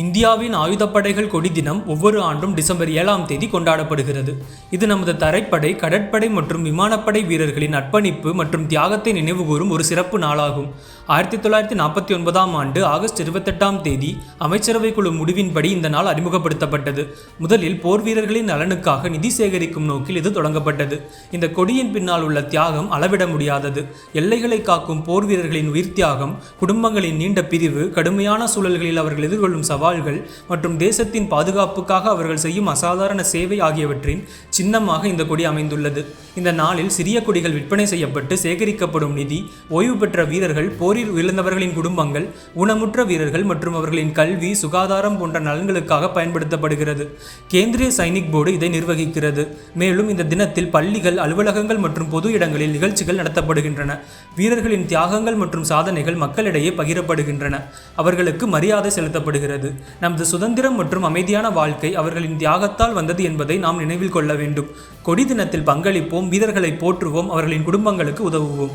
இந்தியாவின் ஆயுதப்படைகள் கொடி தினம் ஒவ்வொரு ஆண்டும் டிசம்பர் ஏழாம் தேதி கொண்டாடப்படுகிறது. இது நமது தரைப்படை கடற்படை மற்றும் விமானப்படை வீரர்களின் அர்ப்பணிப்பு மற்றும் தியாகத்தை நினைவுகூரும் ஒரு சிறப்பு நாளாகும். ஆயிரத்தி தொள்ளாயிரத்தி நாற்பத்தி ஒன்பதாம் ஆண்டு ஆகஸ்ட் இருபத்தெட்டாம் தேதி அமைச்சரவை குழு முடிவின்படி இந்த நாள் அறிமுகப்படுத்தப்பட்டது. முதலில் போர் வீரர்களின் நலனுக்காக நிதி சேகரிக்கும் நோக்கில் இது தொடங்கப்பட்டது. இந்த கொடியின் பின்னால் உள்ள தியாகம் அளவிட முடியாதது. எல்லைகளை காக்கும் போர் வீரர்களின் உயிர் தியாகம் குடும்பங்களின் நீண்ட பிரிவு கடுமையான சூழல்களில் அவர்கள் எதிர்கொள்ளும் சவால்கள் மற்றும் தேசத்தின் பாதுகாப்புக்காக அவர்கள் செய்யும் அசாதாரண சேவை ஆகியவற்றின் சின்னமாக இந்த கொடி அமைந்துள்ளது. இந்த நாளில் சிறிய கொடிகள் விற்பனை செய்யப்பட்டு சேகரிக்கப்படும் நிதி ஓய்வு பெற்ற வீரர்கள் போரில் இழந்தவர்களின் குடும்பங்கள் ஊனமுற்ற வீரர்கள் மற்றும் அவர்களின் கல்வி சுகாதாரம் போன்ற நலன்களுக்காக பயன்படுத்தப்படுகிறது. கேந்திரிய சைனிக் போர்டு இதை நிர்வகிக்கிறது. மேலும் இந்த தினத்தில் பள்ளிகள் அலுவலகங்கள் மற்றும் பொது இடங்களில் நிகழ்ச்சிகள் நடத்தப்படுகின்றன. வீரர்களின் தியாகங்கள் மற்றும் சாதனைகள் மக்களிடையே பகிரப்படுகின்றன. அவர்களுக்கு மரியாதை செலுத்தப்படுகிறது. நமது சுதந்திரம் மற்றும் அமைதியான வாழ்க்கை அவர்களின் தியாகத்தால் வந்தது என்பதை நாம் நினைவில் கொள்ள வேண்டும். கொடி தினத்தில் பங்களிப்போம் வீரர்களை போற்றுவோம் அவர்களின் குடும்பங்களுக்கு உதவுவோம்.